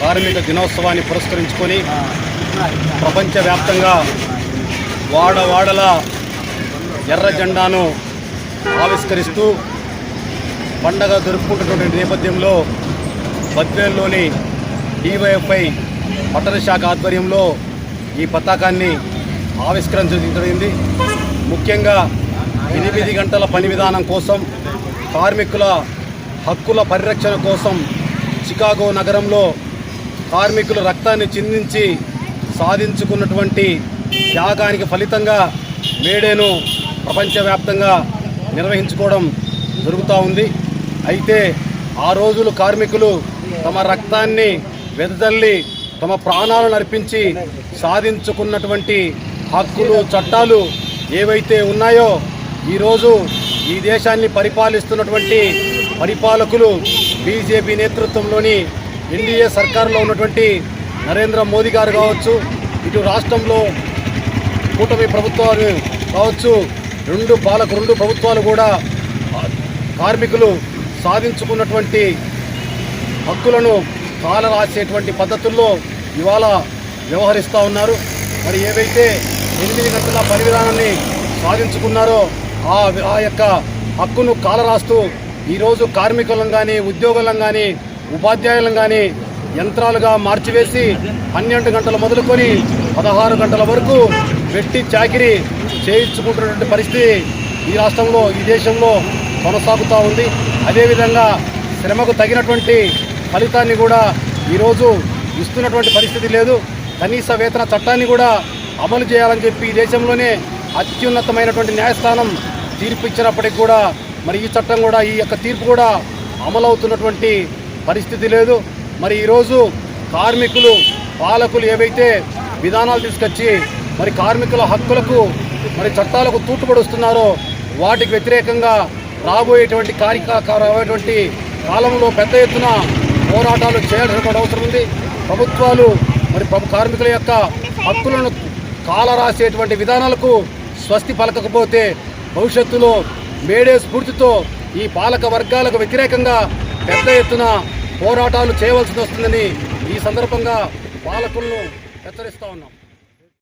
కార్మిక దినోత్సవాన్ని పురస్కరించుకొని ప్రపంచవ్యాప్తంగా వాడవాడల ఎర్ర జెండాను ఆవిష్కరిస్తూ పండగ జరుపుకుంటున్నటువంటి నేపథ్యంలో బద్వేల్లోని డివైఎఫ్ఐ పట్టణ శాఖ ఆధ్వర్యంలో ఈ పతాకాన్ని ఆవిష్కరించడం జరిగింది ముఖ్యంగా ఎనిమిది గంటల పని విధానం కోసం కార్మికుల హక్కుల పరిరక్షణ కోసం చికాగో నగరంలో కార్మికులు రక్తాన్ని చిందించి సాధించుకున్నటువంటి త్యాగానికి ఫలితంగా మేడేను ప్రపంచవ్యాప్తంగా నిర్వహించుకోవడం జరుగుతూ ఉంది. అయితే ఆ రోజులు కార్మికులు తమ రక్తాన్ని వెదజల్లి తమ ప్రాణాలను అర్పించి సాధించుకున్నటువంటి హక్కులు చట్టాలు ఏవైతే ఉన్నాయో ఈరోజు ఈ దేశాన్ని పరిపాలిస్తున్నటువంటి పరిపాలకులు బీజేపీ నేతృత్వంలోని ఎన్డీఏ సర్కారులో ఉన్నటువంటి నరేంద్ర మోదీ గారు కావచ్చు ఇటు రాష్ట్రంలో కూటమి ప్రభుత్వాలు కావచ్చు రెండు పాలకు రెండు ప్రభుత్వాలు కూడా కార్మికులు సాధించుకున్నటువంటి హక్కులను కాలరాసేటువంటి పద్ధతుల్లో ఇవాళ వ్యవహరిస్తూ ఉన్నారు. మరి ఏవైతే ఎనిమిది గంటల పని విధానాన్ని సాధించుకున్నారో ఆ ఆ యొక్క హక్కును కాలరాస్తూ ఈరోజు కార్మికులను కానీ ఉద్యోగులను కానీ ఉపాధ్యాయులను కానీ యంత్రాలుగా మార్చివేసి పన్నెండు గంటలు మొదలుకొని పదహారు గంటల వరకు వెట్టి చాకిరి చేయించుకుంటున్నటువంటి పరిస్థితి ఈ రాష్ట్రంలో ఈ దేశంలో కొనసాగుతూ ఉంది. అదేవిధంగా శ్రమకు తగినటువంటి ఫలితాన్ని కూడా ఈరోజు ఇస్తున్నటువంటి పరిస్థితి లేదు. కనీస వేతన చట్టాన్ని కూడా అమలు చేయాలని చెప్పి ఈ దేశంలోనే అత్యున్నతమైనటువంటి న్యాయస్థానం తీర్పు ఇచ్చినప్పటికి కూడా మరి ఈ చట్టం కూడా ఈ యొక్క తీర్పు కూడా అమలవుతున్నటువంటి పరిస్థితి లేదు. మరి ఈరోజు కార్మికులు పాలకులు ఏవైతే విధానాలు తీసుకొచ్చి మరి కార్మికుల హక్కులకు మరి చట్టాలకు తూట్టుపడుస్తున్నారో వాటికి వ్యతిరేకంగా రాబోయేటువంటి కార్యకారమైనటువంటి రాబోయేటువంటి కాలంలో పెద్ద ఎత్తున పోరాటాలు చేయాల్సినటువంటి అవసరం ఉంది. ప్రభుత్వాలు మరి ప్రభు కార్మికుల యొక్క హక్కులను కాలరాసేటువంటి విధానాలకు స్వస్తి పలకకపోతే భవిష్యత్తులో మేడే స్ఫూర్తితో ఈ పాలక వర్గాలకు వ్యతిరేకంగా పెద్ద ఎత్తున పోరాటాలు చేయవలసి వస్తుందని ఈ సందర్భంగా పాలకులను హెచ్చరిస్తా ఉన్నాం.